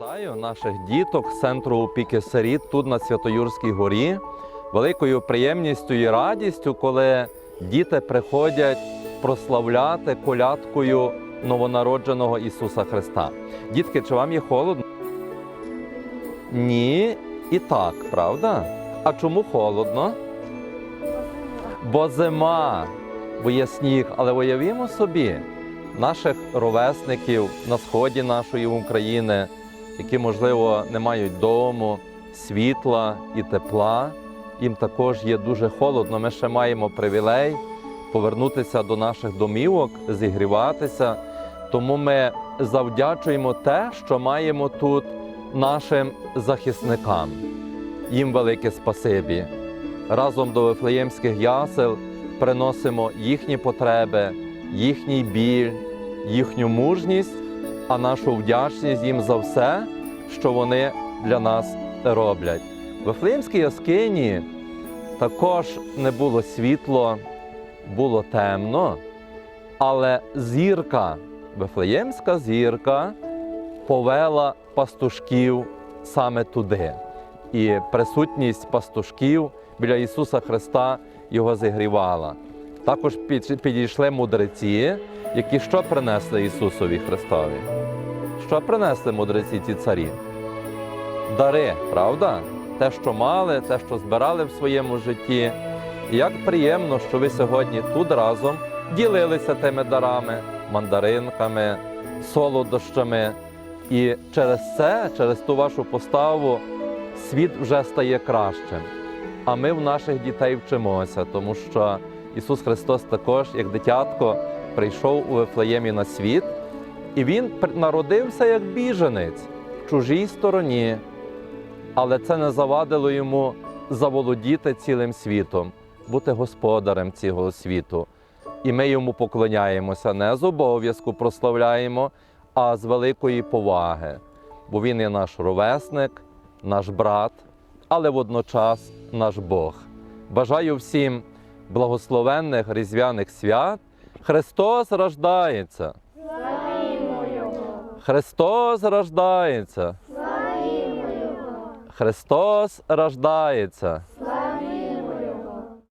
Вітаю наших діток з центру опіки сиріт тут на Святоюрській горі. Великою приємністю і радістю, коли діти приходять прославляти колядкою новонародженого Ісуса Христа. Дітки, чи вам є холодно? Ні, і так, правда? А чому холодно? Бо зима, бо є сніг, але уявімо собі наших ровесників на сході нашої України, які, можливо, не мають дому, світла і тепла. Їм також є дуже холодно. Ми ще маємо привілей повернутися до наших домівок, зігріватися. Тому ми завдячуємо те, що маємо тут нашим захисникам. Їм велике спасибі. Разом до Вифлеємських ясел приносимо їхні потреби, їхній біль, їхню мужність, а нашу вдячність їм за все, що вони для нас роблять. В Вифлеємській яскині також не було світло, було темно, але зірка, Вифлеємська зірка повела пастушків саме туди. І присутність пастушків біля Ісуса Христа його зігрівала. Також підійшли мудреці, які що принесли Ісусові Христові? Що принесли мудреці ці царі? Дари, правда? Те, що мали, те, що збирали в своєму житті. Як приємно, що ви сьогодні тут разом ділилися тими дарами, мандаринками, солодощами. І через це, через ту вашу поставу, світ вже стає кращим. А ми в наших дітей вчимося, тому що Ісус Христос також, як дитятко, прийшов у Вифлеємі на світ, і Він народився як біженець в чужій стороні, але це не завадило йому заволодіти цілим світом, бути господарем цього світу. І ми йому поклоняємося не з обов'язку прославляємо, а з великої поваги. Бо він є наш ровесник, наш брат, але водночас наш Бог. Бажаю всім благословенних різдвяних свят. Христос рождається! Христос рождається! Христос рождається!